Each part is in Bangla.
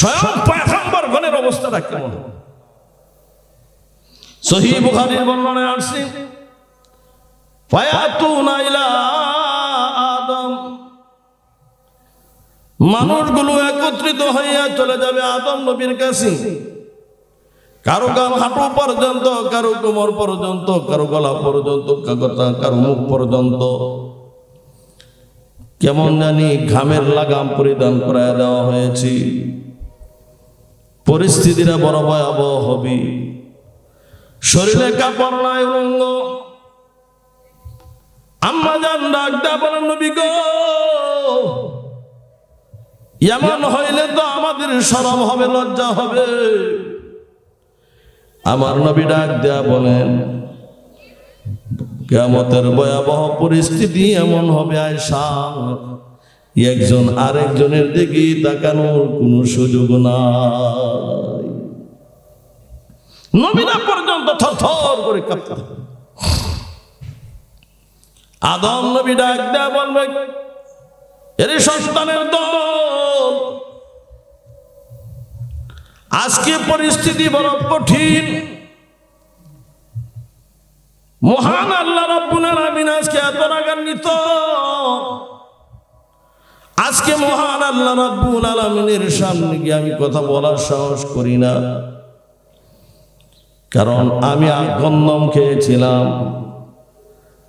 স্বয়ং পয়গম্বর গণের অবস্থাটা কেমন? সহি বুখারীর বর্ণনায় আসছে আদম। মানুষগুলো একত্রিত হইয়া চলে যাবে আদম নবীর কাছে। কারও গাম হাঁটু পর্যন্ত, কারও কোমর পর্যন্ত, কারও গলা পর্যন্ত কারও মুখ পর্যন্ত। কেমন জানি ঘামের লাগাম পরিধান করায় দেওয়া হয়েছে। পরিস্থিতিটা বড় ভয়াবহ হবে। শরীরে কাপড় নাই উলঙ্গ। আম্মা যান ডাক দেয়া বলেন এমন হইলে তো আমাদের সরম হবে, লজ্জা হবে। আমার নবী ডাক দেয়া বলেন কেমতের ভয়াবহ পরিস্থিতি এমন হবে আয়সা একজন আরেকজনের দিকে তাকানোর কোনো সুযোগ নাই। নবীরা পর্যন্ত থরথর করে আদম নবী ডাক দেয়া বলবে, এর সন্তানের দল, আজকে পরিস্থিতি বড় কঠিন। মহান আল্লাহ রাব্বুল আলামিন আজকে এত রাগান্বিত। আজকে মহান আল্লাহ রাব্বুল আলামিনের সামনে গিয়ে আমি কথা বলার সাহস করি না। কারণ আমি গন্দম খেয়েছিলাম।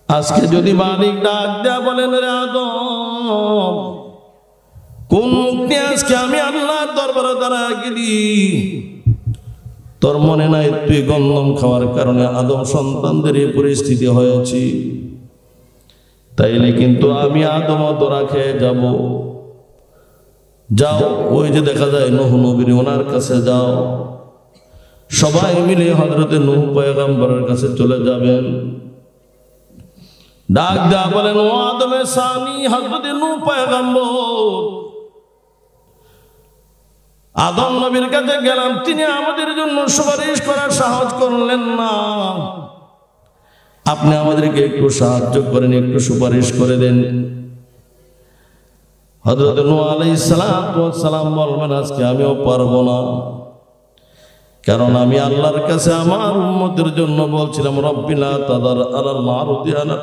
আজকে যদি মালিক ডাক দেয়া বলেন রে আদম, কোন মুক্তি আজকে আমি আল্লাহর দরবারে দাঁড়ায় গেলি? তোর মনে নাই তুই গন্দম খাওয়ার কারণে আদম সন্তানদের এই পরিস্থিতি হয়েছে। তাইলে কিন্তু আমি আদম তোরা খেয়ে যাব। যাও, ওই যে দেখা যায় নহ নবীর ওনার কাছে যাও। সবাই মিলে হজরতে নুহ পয়গাম্বরের কাছে চলে যাবেন। ডাক দেয়া বলেন, ও আদমে সানি হজরতে নুহ পয়গাম্বর। আদম নবীর কাছে গেলাম, তিনি আমাদের জন্য সুপারিশ করার সাহস করলেন না। আপনি আমাদেরকে একটু সাহায্য করেন, একটু সুপারিশ করে দেন। হজরত সালাম বলবেন, আজকে আমিও পারব না। কারণ আমি আল্লাহর কাছে আমার উম্মতের জন্য বলছিলাম রব্বিনা তাদার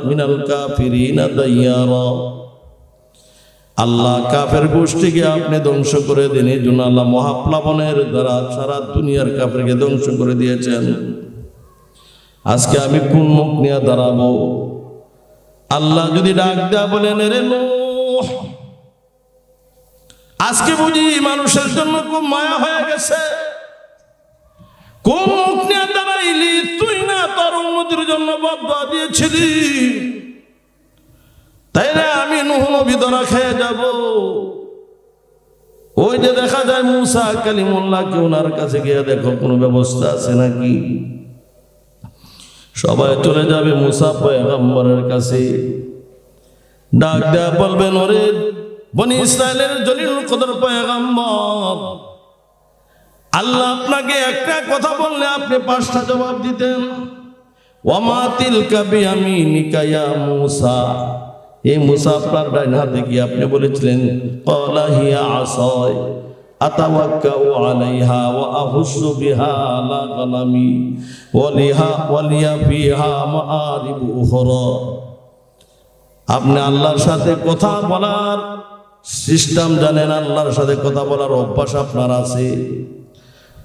মিনাল কাফিরিনা দাইয়ারা। আল্লাহ কাফের গোষ্ঠীকে আপনি ধ্বংস করে দিন। এই জন্য আল্লাহ মহাপ্লাবনের দ্বারা সারা দুনিয়ার কাফেরকে ধ্বংস করে দিয়েছেন। আজকে আমি কোন মুখ নিয়ে দাঁড়াবো? আল্লাহ যদি ডাক দেয়া বলেন আজকে বুঝি মানুষের জন্য খুব মায়া হয়ে গেছে। কোন মুখ নিয়ে দাঁড়াইলি? তুই না তোর উন্নতির জন্য বদয়া দিয়েছিলি। তাই না আমি নুহ নবী ধরা খেয়ে যাব। ওই যে দেখা যায় মুসা কালিমুল্লাহকে ওনার কাছে গিয়ে দেখো কোনো ব্যবস্থা আছে নাকি? সবাই চলে যাবে মুসা পয়গম্বরের কাছে। ডাক দেয়া বলবেন ওরে বনি ইসরায়েলের জলিল কদর পয়গম্বর, আল্লাহ আপনাকে একটা কথা বললে আপনি পাঁচটা জবাব দিতেন। ওয়ামা তিলকা বিয়ামিনিকা ইয়া মুসা। এই মুসা আপনার ডাইন হাতে গিয়ে আপনি বলেছিলেন ক্বালা হিয়া আসায়। আহুসু বিহা আলা গানামি ওয়া লিহা ওয়া লিয়া ফিহা মাআরিবু উখরা আপনি আল্লাহর সাথে কথা বলার সিস্টেম জানেন, আল্লাহর সাথে কথা বলার অভ্যাস আপনার আছে।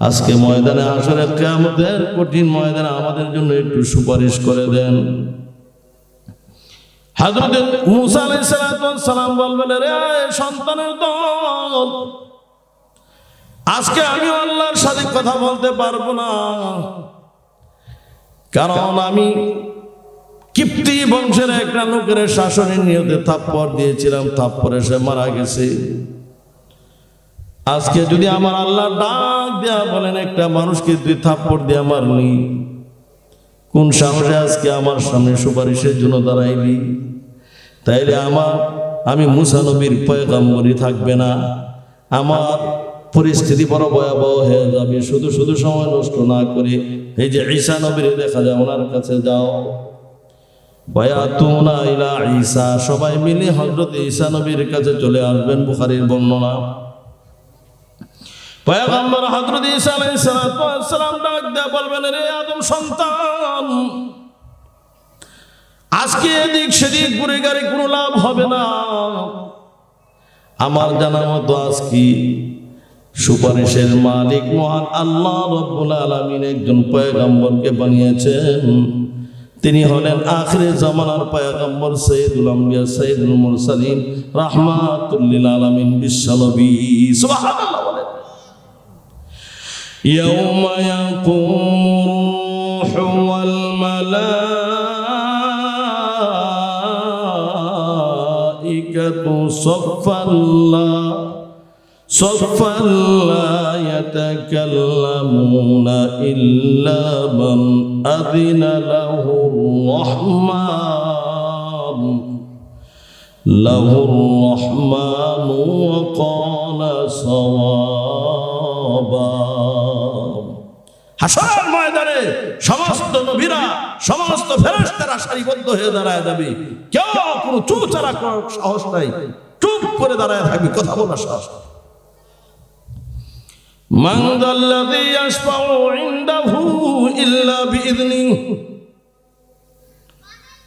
আজকে ময়দানে আসলে কেমতের কঠিন ময়দানে আমাদের জন্য একটু সুপারিশ করে দেন। হাজরত মুসা আলাইহিস সালাম বলবেন, রে সন্তানের দল আজকে আমি আল্লাহর সাথে কথা বলতে পারব না। কারণ আমি কিপ্তি বংশের একটা লোকের শাসনের নিয়তে থাপ্পড় দিয়েছিলাম, থাপ্পড়ে সে মারা গেছে। আজকে যদি আমার আল্লাহ ডাক দেয়া বলেন, একটা মানুষকে তুই থাপ্পড় দিয়ে মারলি কোন সাহসে আজকে আমার সামনে সুপারিশের জন্য দাঁড়াইলি তাইলে আমার, আমি মুসা নবীর পয়গাম্বরই থাকবে না। আমার পরিস্থিতি বড় ভয়াবহ হয়ে যাবে। শুধু শুধু সময় নষ্ট না করে এই যে ঈসা নবীর দেখা যায়, ওনার কাছে যাও। সবাই মিলে হযরত ঈসা নবীর কাছে চলে আসবেন বুখারীর বর্ণনা। সন্তান, আজকে এদিক সেদিক ঘুরে গাড়ি কোনো লাভ হবে না। আমার জানা মতো আজকে সুপারিশের মালিক মহান আল্লাহ রব্বুল আলামিন একজন পয়গম্বরকে বানিয়েছেন তিনি হলেন আখরে জামানার পয়গম্বর সৈয়দুল আম্বিয়া সৈয়দুল মুরসালিন রাহমাতুল্লিল আলামিন বিশ্বনবী সুবহানাল্লাহ বলেন يوم يقوم الروح والملائكة صفا لا صفا لا يتكلمون إلا من أذن له الرحمن له الرحمن وقال صوابا হাসর ময়দানে সমস্ত নবীরা সমস্ত ফেরেশতারা সারিবদ্ধ হয়ে দাঁড়ায় যাবে কেউ কোনো চুচারা করার সাহস নাই চুপ করে দাঁড়ায় থাকবে কথা বলার সাহস নাই। من ذا الذي يشفع عنده إلا بإذنه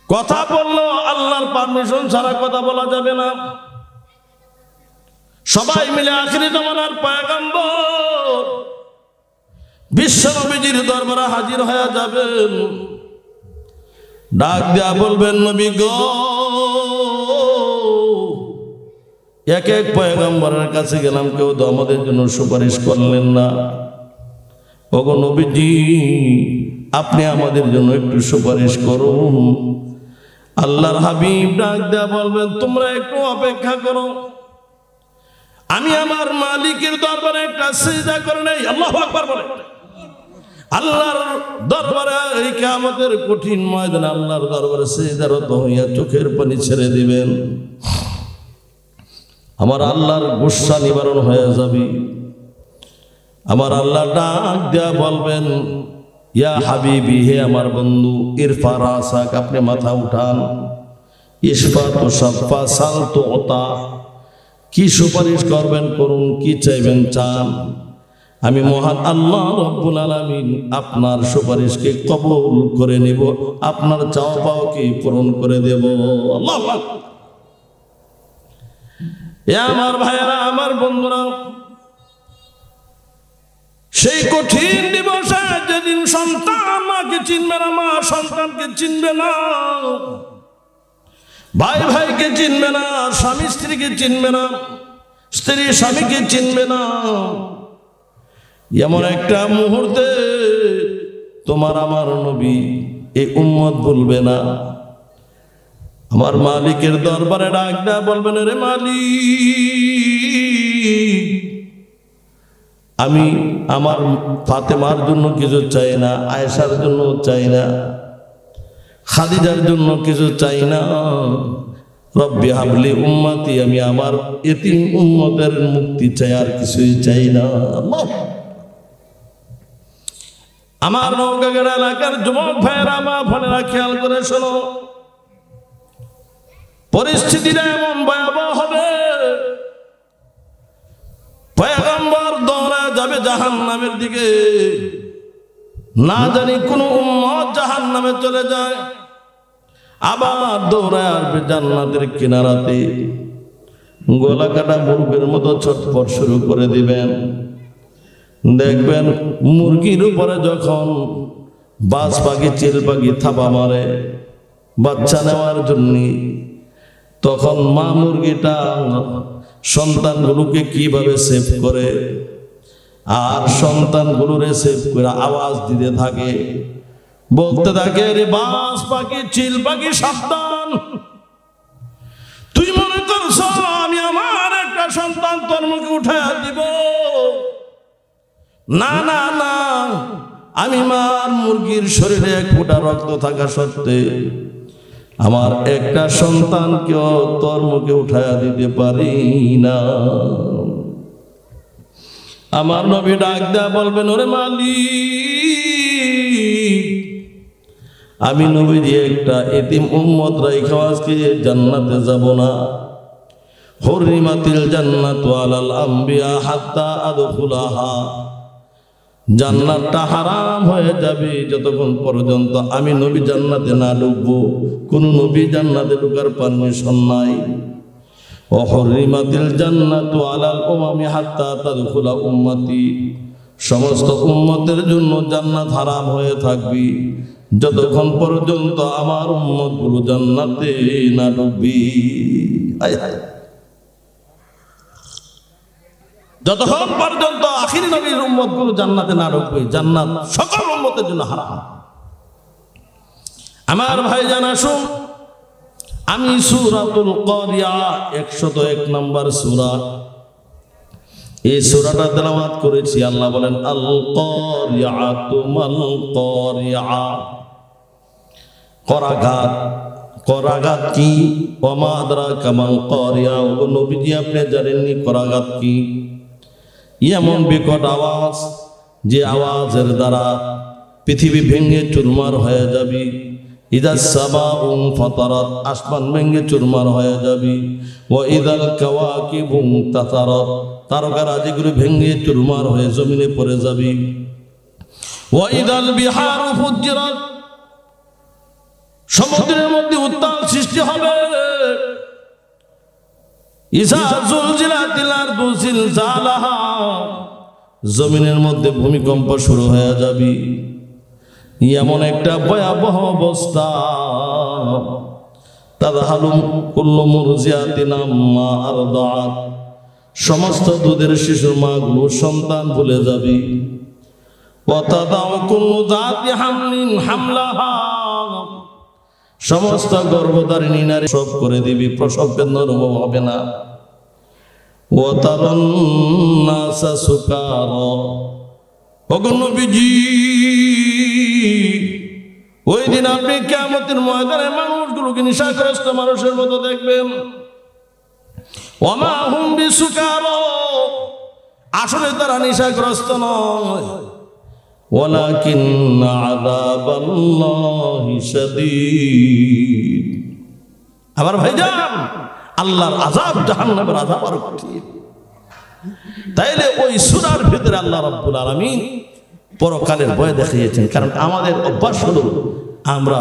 কথা বললো আল্লাহর পারমিশন ছাড়া কথা বলা যাবে না সবাই মিলে আখরি জমানার পায়গাম্বর বিশ্ব নবীজির দরবারে হাজির হয়ে যাবেন ডাক দেয়া বলবেন নবী গো এক এক পয়গম্বরের কাছে গেলাম, কেউ তো আমাদের জন্য সুপারিশ করলেন না। ওগো নবীজি, আপনি আমাদের জন্য একটু সুপারিশ করুন। আল্লাহর হাবিব ডাক দেয়া বলবেন, তোমরা একটু অপেক্ষা করো। আমি আমার মালিকের দরবারে একটা সিজদা করে নেই, আল্লাহ আকবার বলে। আল্লাহর দরবারে এই কিয়ামতের কঠিন ময়দানে আল্লাহর দরবারে সিজদারত হইয়া চোখের পানি ছেড়ে দিবেন। আমার আল্লাহর গুসা নিবারণ হয়ে যাবে। আমার আল্লাহ ডাক দেয়া বলবেন, ইয়া হাবিবি, হে আমার বন্ধু ইরফা রাসাক আপনি মাথা উঠান। ইসফা তো সাফা সাল তো ওতা, কি সুপারিশ করবেন করুন, কি চাইবেন চান। আমি মহান আল্লাহ রব্বুল আলামিন আপনার সুপারিশকে কবুল করে নেব, আপনার চাওয়া পাওয়াকে পূরণ করে দেব। আল্লাহ। এ আমার ভাইয়েরা, আমার বন্ধুরা সেই কঠিন দিবসে যেদিন সন্তান মাকে চিনবে না, মা সন্তানকে চিনবে না, ভাই ভাইকে চিনবে না, স্বামী স্ত্রীকে চিনবে না, স্ত্রী স্বামীকে চিনবে না, এমন একটা মুহূর্তে তোমার আমার নবী এই উম্মত বলবে না। আমার মালিকের দরবারে ডাক দেয়া বলবেন রে মালিক, আমি আমার ফাতেমার জন্য কিছু চাই না, আয়েশার জন্য চাই না, খাদিজার জন্য কিছু চাই না। রব্বি হাবলি উম্মাতি, আমি আমার এতিম উম্মতের মুক্তি চাই, আর কিছুই চাই না। আমার নৌকাগড় এলাকার যুবক ভাইয়েরা, মা ফোনেরা খেয়াল করে শোনো। পরিস্থিতিটা এমন ভয়াবহ হবে। পয়গম্বর দৌড়া যাবে জাহান নামের দিকে। না জানি কোন উম্মত জাহান নামে চলে যায়। আবার দৌড়ায় আসবে জান্নাতের কিনারাতে। গলা কাটা মুরগের মতো ছটফট শুরু করে দিবেন। দেখবেন মুরগির উপরে যখন বাজ পাখি চিল পাখি থাপা মারে, বাচ্চা নেওয়ার জন্য তখন মা মুরগিটা সন্তানগুলোকে কীভাবে সেভ করে? আর সন্তানগুলোরে সেভ করে আওয়াজ দিতে থাকে। বলতে থাকে, রে বাস পাখি, চিল পাখি, সাবধান। তুই মনে করছ আমি আমার একটা সন্তান তোর মুখে উঠে দিব? না না না। আমি মার মুরগির শরীরে এক ফোঁটা রক্ত থাকা সত্ত্বে আমার একটা সন্তানকেও তোর মুখে উঠায়া দিতে পারি না। আমার নবী ডাক দেয়া বলবেন, ওরে মালিক, আমি নবী দিয়ে একটা এতিম উম্মত রাইখা, আজকে জান্নাতে যাব না। হরিমাতিল জান্নাতু আলাল আম্বিয়া হাত্তা আদখুলাহা। জান্নাতটা হারাম হয়ে যাবে। যতক্ষণ পর্যন্ত আমি নবী জান্নাতে না ঢুকবো, কোন নবী জান্নাতে ঢুকার পারমিশন নাই। অহরিমাতিল জান্নাতু আলাল উমামি হাত্তা তাদখুলা উম্মতি। সমস্ত উম্মতের জন্য জান্নাত হারাম হয়ে থাকবি। যতক্ষণ পর্যন্ত আমার উম্মতগুলো জান্নাতে না ঢুকবি। আয় হায়। যতক্ষণ পর্যন্ত আখির নবীর উম্মতগুলো জান্নাতে না ঢুকবে, জান্নাত সকল উম্মতের জন্য হারাম। আমার ভাই জানা শুন আমি সুরাতুল করিয়া একশত এক নম্বর সুরা। এই সুরাটা তেলাওয়াত করেছি, আল্লাহ বলেন, আল করিয়া তুমাল করিয়া। করাঘাত করাঘাত কি? অমাদরা কামাল করিয়া। ও নবীজি, আপনি জানেননি করাঘাত কি? এমন বিকট আওয়াজ যে আওয়াজের দ্বারা পৃথিবী ভেঙে চুরমার হয়ে যাবে। ইদা সাবা উং ফতারত, আসমান ভেঙে চুরমার হয়ে যাবে। ও ইদাল কাওয়াকি বুং তাতারত তারকা রাজিগুলো ভেঙে চুরমার হয়ে জমিনে পড়ে যাবি। ও ইদাল বিহার সমুদ্রের মধ্যে উত্তাল সৃষ্টি হবে। জমিনের মধ্যে ভূমিকম্প শুরু হয়ে যাবে। এমন একটা ভয়াবহ অবস্থা। তাদহালুম কুল্লু মুরজিয়াতিন আম্মা সমস্ত দুধের শিশুর মাগুলো সন্তান ভুলে যাবে। ওয়াতাদাউ কুল্লু যাতি হামলিন হামলাহা। সমস্ত গর্ভধারিণী নারী সব করে দিবি প্রসব বেদনার অনুভব হবে না। ও তারন্নাসা সুকার অগণবিজি ওই দিন আপনি কেমতের ময়দানে মানুষগুলোকে নিশাগ্রস্ত মানুষের মতো দেখবেন। ওমা হুম বিসুকার। আসলে তারা নিশাগ্রস্ত নয়। ولكن عذاب الله شديد আবার ভাইজান আল্লাহর আযাব জাহান্নামের আযাব আর কঠিন তাইলে ওই সূরার ভিতরে আল্লাহ রাব্বুল আলামিন পরকালের ভয় দেখিয়েছেন কারণ আমাদের অভ্যাস হলো আমরা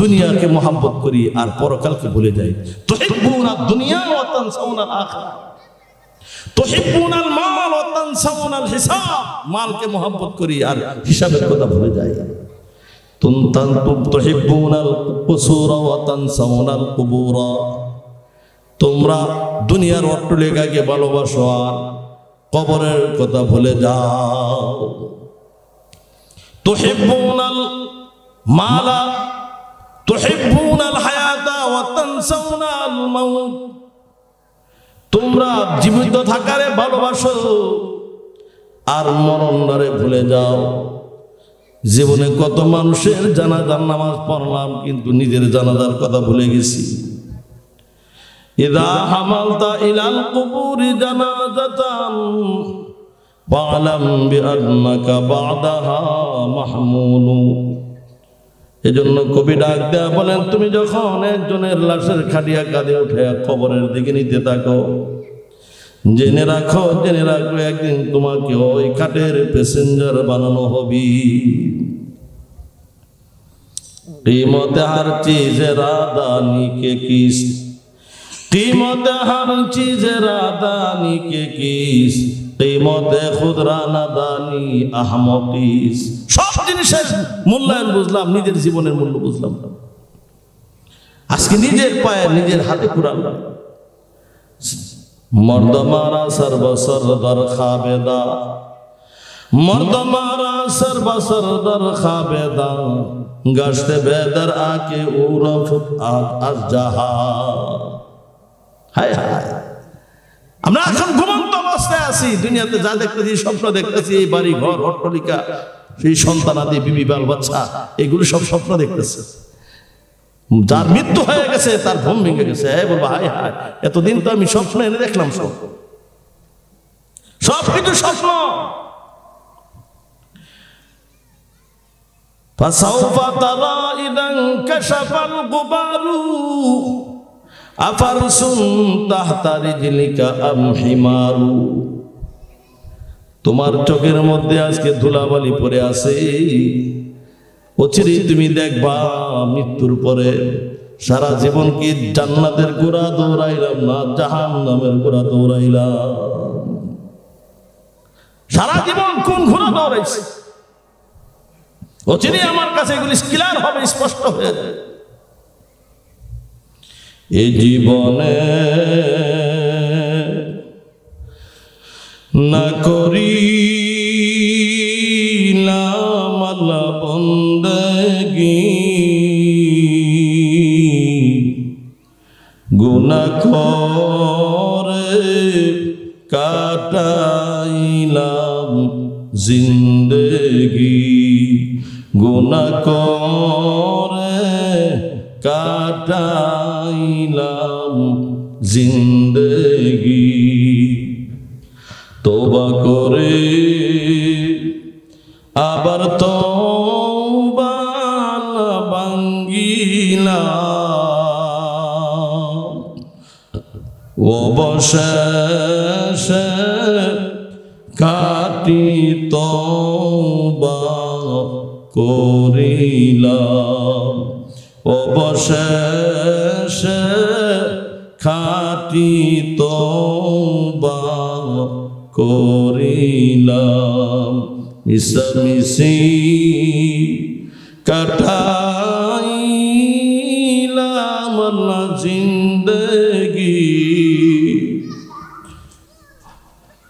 দুনিয়াকে মোহাব্বত করি আর পরকালকে ভুলে যাই তুহিব্বুনা দুনিয়া ওয়া তানসাউনা আখিরা তুহিব্বুনাল মাল ওয়া তানসাউনাল হিসাব। মালকে মোহাব্বত করি আর হিসাবের কথা ভুলে যাই। তোমরা দুনিয়ার অট্টলিকাকে ভালোবাসো আর কবরের কথা ভুলে যাও। তুহিব্বুনাল মালা তুহিব্বুনাল হায়াতা ওয়া তানসাউনাল মাউত। তোমরা জীবিত থাকারে ভালোবাসো আর মরণদারে ভুলে যাও। জীবনে কত মানুষের জানাজার নামাজ পড়লাম, কিন্তু নিজের জানাজার কথা ভুলে গেছি। ইদা বাদাহা এজন্য কবি ডাক দেয়া বলেন, তুমি যখন একজনের লাশের খাটিয়া কাঁদে উঠে খবরের দিকে নিতে থাকো, জেনে রাখো জেনে রাখো একদিন তোমাকে ওই খাটের প্যাসেঞ্জার বানানো হবি। টিমতে হার চিজে রাদানি কে কিস, টিমতে হার চিজে রাদানি কে কিস এই কেমতে খুদরা নাদানি আহমকিস। সব জিনিসের মূল্যায়ন বুঝলাম, নিজের জীবনের মূল্য বুঝলাম না। আজকে নিজের পায়ে নিজের হাতে কুড়াল মর্দমারা সর্বসর দর খাবেদা। মর্দমারা সর্বসর দর খাবেদা। গশতে বেদার আকে উরফ আজ জাহা হায় হায়। আমরা এখন ঘুমন্ত অবস্থায় আছি দুনিয়াতে যা দেখতেছি স্বপ্ন দেখতেছি এই বাড়ি ঘর অট্টলিকা সেই সন্তান আদি বিবি বাল বাচ্চা এগুলো সব স্বপ্ন দেখতেছে যার মৃত্যু হয়ে গেছে তার ঘুম ভেঙে গেছে হ্যাঁ বলবো হায় হায় এতদিন তো আমি স্বপ্ন এনে দেখলাম সব সব কিছু স্বপ্ন فسوف ترى إذا انكشف الغبار তোমার চোখের মধ্যে আজকে ধুলাবালি পরে আছে। অচিরেই তুমি দেখবা মৃত্যুর পরে সারা জীবন কি জান্নাতের গোড়া দৌড়াইলাম না জাহান নামের গোড়া দৌড়াইলাম? সারা জীবন কোন ঘোড়া দৌড়াইছে? অচিরেই আমার কাছে এগুলি ক্লিয়ার হবে, স্পষ্ট হয়ে যাবে। এই জীবনে না করিলাম আল্লাহ বন্দগি। গুনা করে কাটাইলাম জিন্দগি জিন্দগি। তোবা করে আবার তো বাঙ্গিলাম অবশেষে কাটি তবা করিলাম। অবশেষে খাটি তবা করিলাম। মিশামিশি কাটাইলাম জিন্দগি।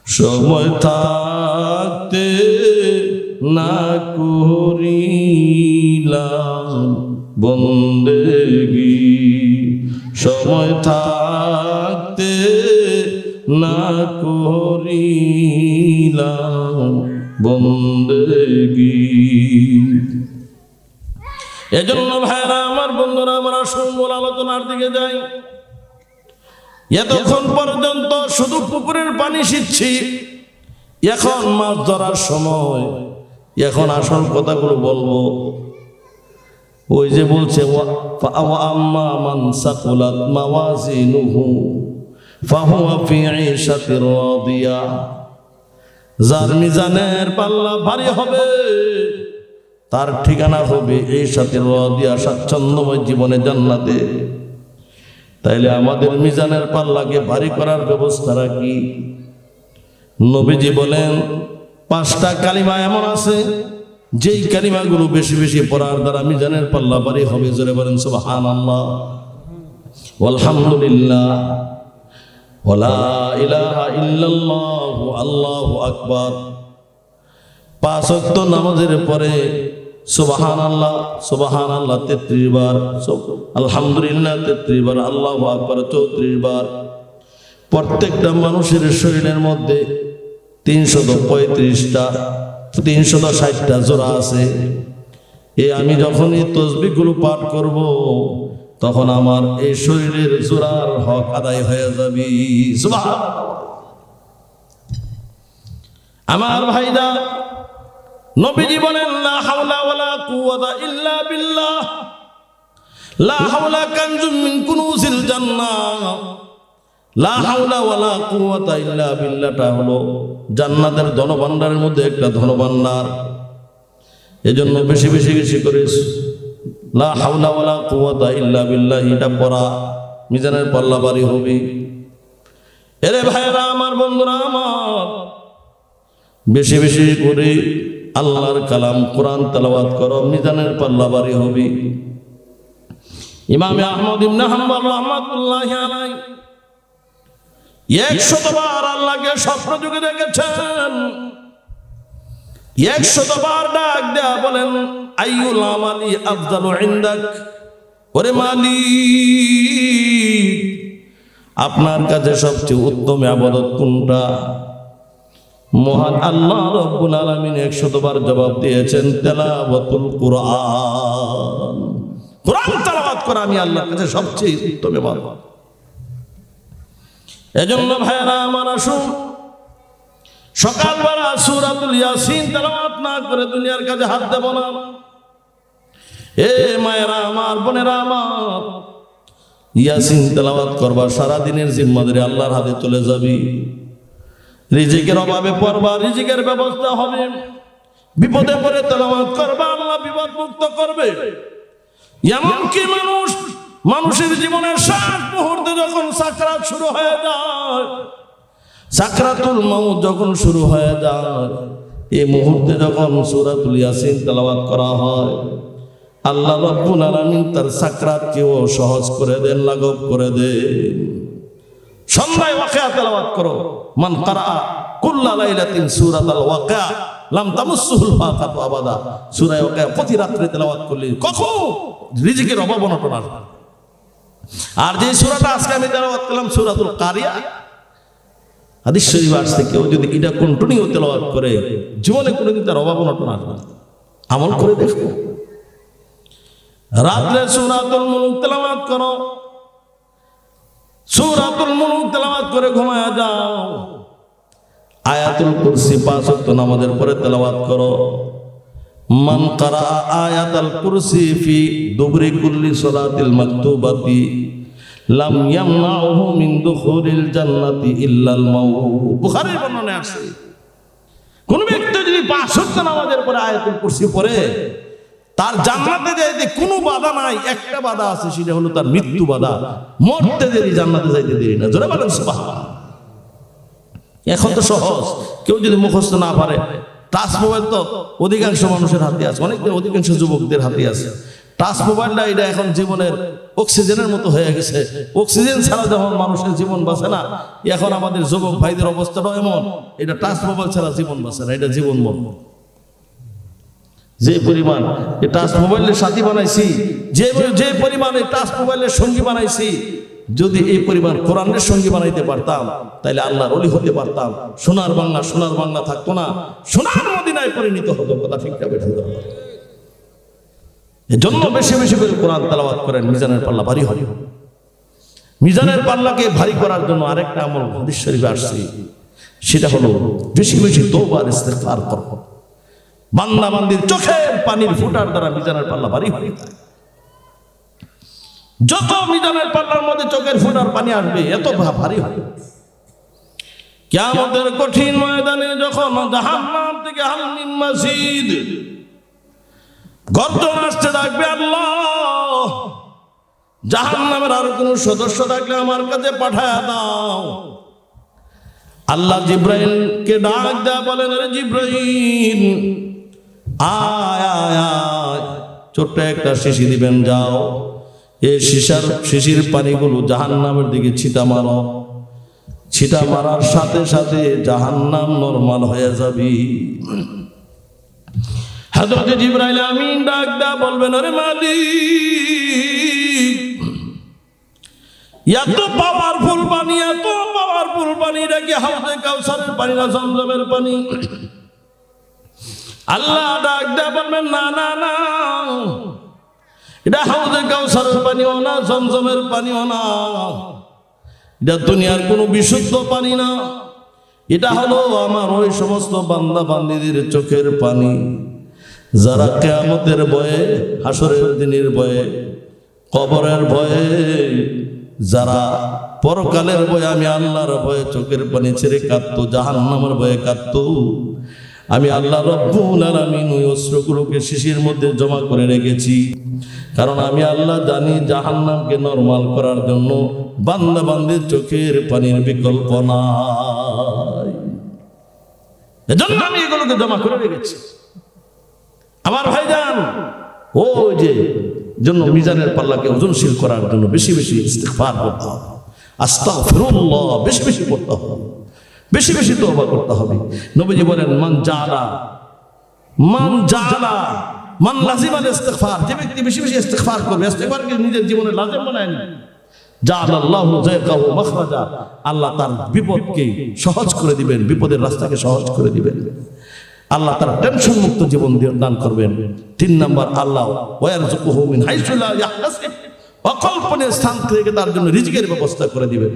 সময় থাকতে না করিলাম বন্দেগি। সময় থাকতে না করিলাম বন্দেগি এজন্য ভাইরা, আমার বন্ধুরা, আমরা সুন্দর আলোচনার দিকে যাই। এতক্ষণ পর্যন্ত শুধু পুকুরের পানি শিখছি। এখন মাছ ধরার সময়। এখন আসল কথাগুলো বলব। ওই যে বলছে আম্মা মান সাকুলাত মাওয়াজিনুহু। যার মিজানের পাল্লা ভারী হবে, তার ঠিকানা হবে এই সাথে রাদিয়া, স্বাচ্ছন্দ্যময় জীবনে জান্নাতে। তাইলে আমাদের মিজানের পাল্লাকে ভারী করার ব্যবস্থা রাখি। নবীজি বলেন, পাঁচটা কালিমা এমন আছে, যেই কালিমাগুলো বেশি বেশি পড়ার দ্বারা মিজানের পাল্লা ভারী হবে। জোরে বলেন সুবহান আল্লাহ আলহামদুলিল্লাহ ওলা ইলাহা ইল্লাল্লাহু, আল্লাহু আকবার। পাঁচ ওয়াক্ত নামাজের পরে সুবাহান আল্লাহ সুবাহান আল্লাহ তেত্রিশ বার, আলহামদুলিল্লাহ তেত্রিশ বার, আল্লাহ আকবর চৌত্রিশ বার। প্রত্যেকটা মানুষের শরীরের মধ্যে তিনশত পঁয়ত্রিশটা, তিনশত ষাটটা জোড়া আছে। এ আমি যখন এই তসবিগুলো পাঠ করব তখন আমার এই শরীরের জোড়ার হক আদায় হয়ে যাবে। আমার ভাইরা, নবীজি বলেন, লা হাওলা ওয়ালা কুওয়াতা ইল্লা বিল্লাহ। লা হাওলা কানজুম মিন কুনুজিল জান্নাহ। লা হাওলা ওয়ালা কুওয়াতা ইল্লা বিল্লাহটা হলো জান্নাতের ধনভাণ্ডারের মধ্যে একটা ধনভাণ্ডার। এজন্য বেশি বেশি বেশি করে লা হাওলা ওয়ালা কুওয়াতা ইল্লা বিল্লাহ, এটা পড়া মিজানের পাল্লা বাড়ি হবে। এরে ভাইরা আমার বন্ধুরা, আমার। বেশি বেশি করে আল্লাহর কালাম কোরআন তালাবাত করো, মিজানের পাল্লা বাড়ি হবে। ইমামে আহমদ ইবনে হাম্বল রহমাতুল্লাহ আলাই একশতবার আল্লাহকে স্বপ্ন যুগে দেখেছেন। ওরে আপনার কাছে সবচেয়ে উত্তম আবাদত কোনটা? মহান আল্লাহ রব্বুল আলামিন একশতবার জবাব দিয়েছেন, তেলাওয়াতুল কুরআন। কোরআন তেলাওয়াত করা আমি আল্লাহর কাছে সবচেয়ে উত্তম ইবাদত এজন্য ভাইরা আমার আসুন। সকালবেলা সূরাতুল ইয়াসিন তেলাওয়াত না করে দুনিয়ার কাছে হাত দেব না। এ মায়েরা আমার, বোনেরা আমার, ইয়াসিন তেলাওয়াত করবা সারা দিনের জিম্মাদারি আল্লাহর হাতে চলে যাবি। রিজিকের অভাবে পড়বা, রিজিকের ব্যবস্থা হবে। বিপদে পড়ে তেলাওয়াত করবা, আল্লাহ বিপদ মুক্ত করবে। এমনকি মানুষ, মানুষের জীবনের শেষ মুহূর্তে যখন সাকরাত শুরু হয়ে যায় সাকরাতুল মৌত যখন শুরু হয়ে যায়, এই মুহূর্তে যখন সুরাতুল ইয়াসিন তেলাওয়াত করা হয়, আল্লাহ রব্বুল আলামিন তার সাকরাতকেও সহজ করে দেন, লাঘব করে দেন। সন্ধ্যায় ওয়াকিয়া তেলাওয়াত করো। মান কারা কুল্লা লাইলাতিন সূরাতাল ওয়াকিয়া, লাম তামাসসুহুল ফাকাতু আবাদা। সূরা ওয়াকিয়া প্রতি রাত্রে তেলাওয়াত করলে কখন রিজিকের অভাব অনটন আর যে সূরাটা আজকে আমি তেলাওয়াত করলাম সূরাতুল কারিয়া হাদিস শরীফ আসছে কেউ যদি এটা কন্টিনিউ তেলাওয়াত করে, জীবনে কোনোদিন তার অভাব অনটন আসবে। আমল করে দেখো। রাত্রে সূরাতুল মুলক তেলাওয়াত করো। সূরাতুল মুলক তেলাওয়াত করে ঘুমায়া যাও। আয়াতুল কুরসি পাঁচ ওয়াক্ত নামাজের পরে তেলাওয়াত করো। মান কারা আয়াতাল কুরসি ফি দুবরি কুল্লি সালাতিল মাকতুবাতি লাম ইয়ামনাহু মিন দুখুলিল জান্নাতি ইল্লাল বুখারীর বর্ণনায় আছে কোন ব্যক্তি যদি পাঁচ ওয়াক্ত নামাজের পরে আয়াতুল কুরসি পড়ে, তার জান্নাতে যাইতে কোনো বাধা নাই, একটা বাধা আছে, সেটা হলো তার মৃত্যু বাধা। মরতে দেরি, জান্নাতে যাইতে দেরি না। জোরে বলেন, সুবহানাল্লাহ। এখন তো সহজ। কেউ যদি মুখস্থ না পারে মোবাইল তো অধিকাংশ মানুষের হাতে আছে। অনেক অধিকাংশ যুবকদের হাতে আছে। টাচ মোবাইলটা এটা এখন জীবনের অক্সিজেনের মতো হয়ে গেছে। অক্সিজেন ছাড়া যখন মানুষের জীবন বাঁচে না, এখন আমাদের যুবক ভাইদের অবস্থাটা এমন। এটা টাচ মোবাইল ছাড়া জীবন বাঁচে না, এটা জীবন মরণ যে পরিমাণ এই টাচ মোবাইলের সাথী বানাইছি, যে যে পরিমাণ এই টাচ মোবাইলের সঙ্গী বানাইছি, যদি এই পরিমাণ কোরআনের সঙ্গী বানাইতে পারতাম তাহলে আল্লাহর অলি হতে পারতাম। সোনার বাংলা সোনার বাংলা থাকতো না। সোনার মদিনায় পরিণত হতো, কথা ঠিকঠাক বেঠে এজন্য বেশি বেশি করে কোরআন তালাবাদ করেন, মিজানের পাল্লা ভারী হয় মিজানের পাল্লাকে ভারী করার জন্য আরেকটা আমল হাদিস শরীফে আসছে। সেটা হলো বেশি বেশি তোবার ইস্তেগফার করো। বান্দা বান্দির চোখের পানির ফুটার দ্বারা মিজানের পাল্লা ভারী হয়ে যত মিজানের পাল্লার মধ্যে চোখের ফুটার পানি আসবে, এত ভারী হবে। কেমতের কঠিন ময়দানে যখন জাহান্নাম থেকে হালমিন মসজিদ গর্জন আসতে থাকবে আল্লাহ। জাহান্নামের আর কোন সদস্য থাকলে আমার কাছে পাঠায় দাও। আল্লাহ জিব্রাইলকে ডাক দেয়া বলেন রে জিব্রাইল, আয় আয় আয়। ছোট্ট একটা শিশি দিবেন, যাও। এই শিশার, শিশির পানিগুলো জাহান্নামের দিকে ছিটা মারো। ছিটা মারার সাথে সাথে জাহান্নাম নর্মাল হয়ে যাবি। হযরত জিব্রাইল আমিন ডাক বলবেন মালিক এত পাওয়ারফুল পানি এত পাওয়ারফুল পানি এটা কি হাউজে কাউসারের পানি না জমজমের পানি? আল্লাহ বলবেন, না না না, এটা কাউসারের না না। এটা দুনিয়ার কোনো বিশুদ্ধ পানি না। এটা হলো আমার ওই সমস্ত বান্দা বান্দিদের চোখের পানি। যারা কেয়ামতের ভয়ে হাসরের দিনের ভয়ে, কবরের ভয়ে, যারা পরকালের ভয়ে আমি আল্লাহর ভয়ে চোখের পানি ছেড়ে কাঁদতো, জাহান্নামের ভয়ে কাঁদতো, আমি আল্লাহ রব্বুল আলামিন ওই অস্ত্রগুলোকে শিশির মধ্যে জমা করে রেখেছি। কারণ আমি আল্লাহ জানি জাহান্নামকে নরমাল করার জন্য বান্দা বান্দির চোখের পানির বিকল্প নাই। এজন্য আমি এগুলোকে জমা করে রেখেছি। আমার ভাইজান ও যে জন্য মিজানের পাল্লাকে ওজনশীল করার জন্য বেশি বেশি ইস্তেগফার করতে হবে। আস্তাগফিরুল্লাহ, বেশি বেশি করতে হবে। বেশি বেশি তওবা করতে হবে। নবীজি বলেন, মান জালা মান জালা মান লাজিমাল ইস্তেগফার। যে ব্যক্তি বেশি বেশি ইস্তেগফার করবে ইস্তেগফারকে নিজের জীবনে লাজিম বানায় না? আল্লাহ তার বিপদকে সহজ করে দিবেন, বিপদের রাস্তাকে সহজ করে দিবেন। আল্লাহ তার টেনশন মুক্ত জীবন দান করবেন। তিন নম্বর, আল্লাহ মিন লা অকল্পনীয় স্থান থেকে তার জন্য রিজিকের ব্যবস্থা করে দিবেন।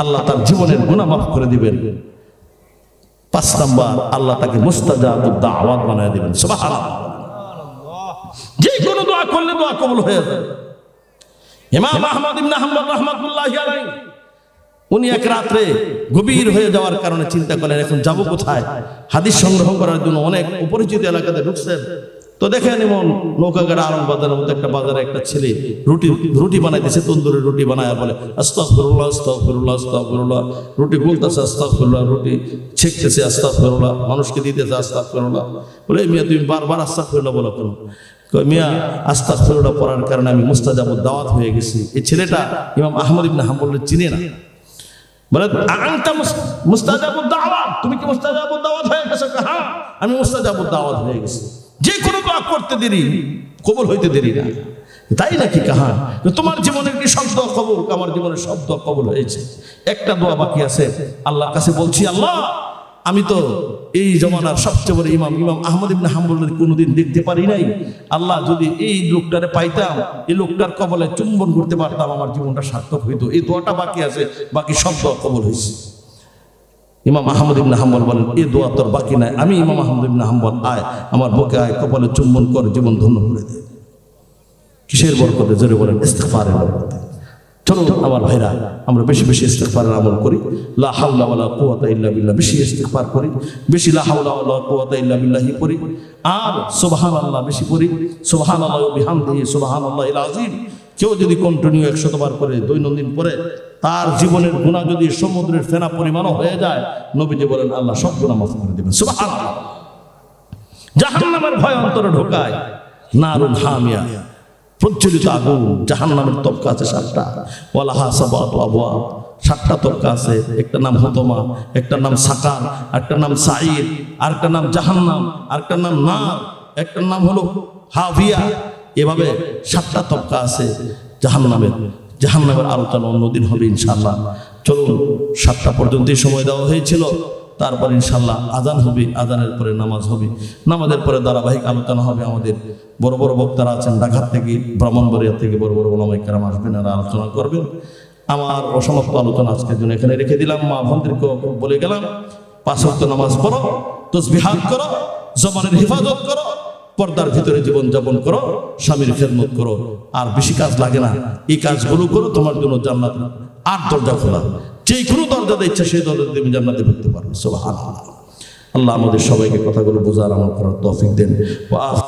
আল্লাহ তার জীবনের গুনাহ মাফ করে দিবেন। পাঁচ নাম্বার, আল্লাহ তাকে মুস্তাজাবুদ দাওয়াত বানায় দিবেন। যে কোনো দোয়া করলে দোয়া কবল হয়ে যাবে। ইমাম আহমদ ইবনে উনি এক রাত্রে গভীর হয়ে যাওয়ার কারণে চিন্তা করলেন, এখন যাব কোথায়? হাদিস সংগ্রহ করার জন্য অনেক অপরিচিত এলাকাতে ঢুকছেন। তো দেখেন এমন নৌকাগাড়া আরং বাজারের মতো একটা বাজারে একটা ছেলে রুটি রুটি বানাইতেছে, তন্দুরি রুটি বানায় বলে, আস্তাগফিরুল্লাহ আস্তাগফিরুল্লাহ আস্তাগফিরুল্লাহ। রুটি গুলতেছে, আস্তাগফিরুল্লাহ। রুটি ছেকতেছে, আস্তাগফিরুল্লাহ। মানুষকে দিতেছে আস্তা আস্তাগফিরুল্লাহ। বলে মিয়া, তুমি বারবার আস্তা আস্তাগফিরুল্লাহ বলো কেন? মিয়া, আস্তাগফিরুল্লাহ পড়ার কারণে আমি মুস্তাজাবুদ দাওয়াত হয়ে গেছি। এই ছেলেটা ইমাম আহমদ ইবনে হাম্বল চিনে না। বলে তুমি কি হয়ে গেছো? হ্যাঁ আমি মুস্তাজাবুদ দাওয়াত হয়ে গেছি। যে কোনো করতে দেরি, কবুল হইতে দেরি না। তাই নাকি কাহা? তোমার জীবনের কি শব্দ কবল? আমার জীবনের কবল কবুল হয়েছে। একটা দোয়া বাকি আছে। আল্লাহর কাছে বলছি, আল্লাহ আমি তো এই জমানার সবচেয়ে বড় ইমাম ইমাম আহমদ ইবনে হাম্বল কোনোদিন দেখতে পারি নাই, আল্লাহ যদি এই লোকটারে পাইতাম, এই লোকটার কবলে চুম্বন করতে পারতাম, আমার জীবনটা সার্থক হইতো। এই দোয়াটা বাকি আছে, বাকি সব দোয়া কবল হয়েছে ইমাম আহমদ ইবনে হাম্বল বলেন এই দোয়া তোর বাকি নাই। আমি ইমাম আহমদ ইবনে হাম্বল, আয়, আমার বুকে আয়, কপালে চুম্বন কর, জীবন ধন্য করে দে। কিসের বরকতে? জোরে বলেন, ইস্তেগফারের বরকতে। চলো আমার ভাইরা, আমরা বেশি বেশি ইস্তেগফারের আমল করি। লা হাওলা ওয়ালা কুওয়াতা ইল্লা বেশি ইস্তেগফার করি। বেশি লা করি। আর সুবহানাল্লাহ বেশি করি। সুবহানাল্লাহ ওয়া বিহামদিহি সুবহানাল্লাহিল আযীম। কেউ যদি কন্টিনিউ একশতবার করে দৈনন্দিন পরে, তার জীবনের গুণা যদি সমুদ্রের ফেনা পরিমাণও হয়ে যায়, নবীজি বলেন, আল্লাহ সব গুণা মাফ করে দেবেন। সুবহানাল্লাহ। জাহান্নামের ভয় অন্তরে ঢোকায়। নারুল হামিয়া। প্রজ্বলিত আগুন জাহান্নামের তবকা আছে সাতটা। ওয়ালাহা সাবাত সাতটা তবকা আছে, একটা নাম হতমা একটা নাম সাকার একটা নাম সাইদ আরেকটা নাম জাহান্নাম, আরেকটা নাম নার, একটা নাম হলো হাভিয়া এভাবে সাতটা তবকা আছে জাহান্নামের। জাহান্নামের আলোচনা অন্যদিন হবে ইনশাআল্লাহ। চলুন, সাতটা পর্যন্তই সময় দেওয়া হয়েছিল। তারপর ইনশাল্লাহ আজান হবে, আজানের পরে নামাজ হবে। নামাজের পরে ধারাবাহিক আলোচনা হবে আমাদের। বড় বড় বক্তারা আছেন ঢাকার থেকে ব্রাহ্মণবাড়িয়া থেকে বড় বড় ওলামাই কেরাম আসবেন আর আলোচনা করবেন। আমার অসমাপ্ত আলোচনা আজকের জন্য এখানে রেখে দিলাম। মা ভন্ত্রীকে বলে গেলাম, পাঁচ নামাজ পড়ো, তসবিহাত করো, জবানের হেফাজত করো, পর্দার ভিতরে জীবন যাপন করো, স্বামীর খেদমত করো। আর বেশি কাজ লাগে না। এই কাজগুলো করো, তোমার জন্য জান্নাত আট দরজা খোলা। যে কোনো দরজাতে ইচ্ছা, সেই দরজা তুমি জান্নাতে ঢুকতে পারবে। সোহান আল্লাহ আমাদের সবাইকে কথাগুলো বোঝার আমার করার তফিক দেন।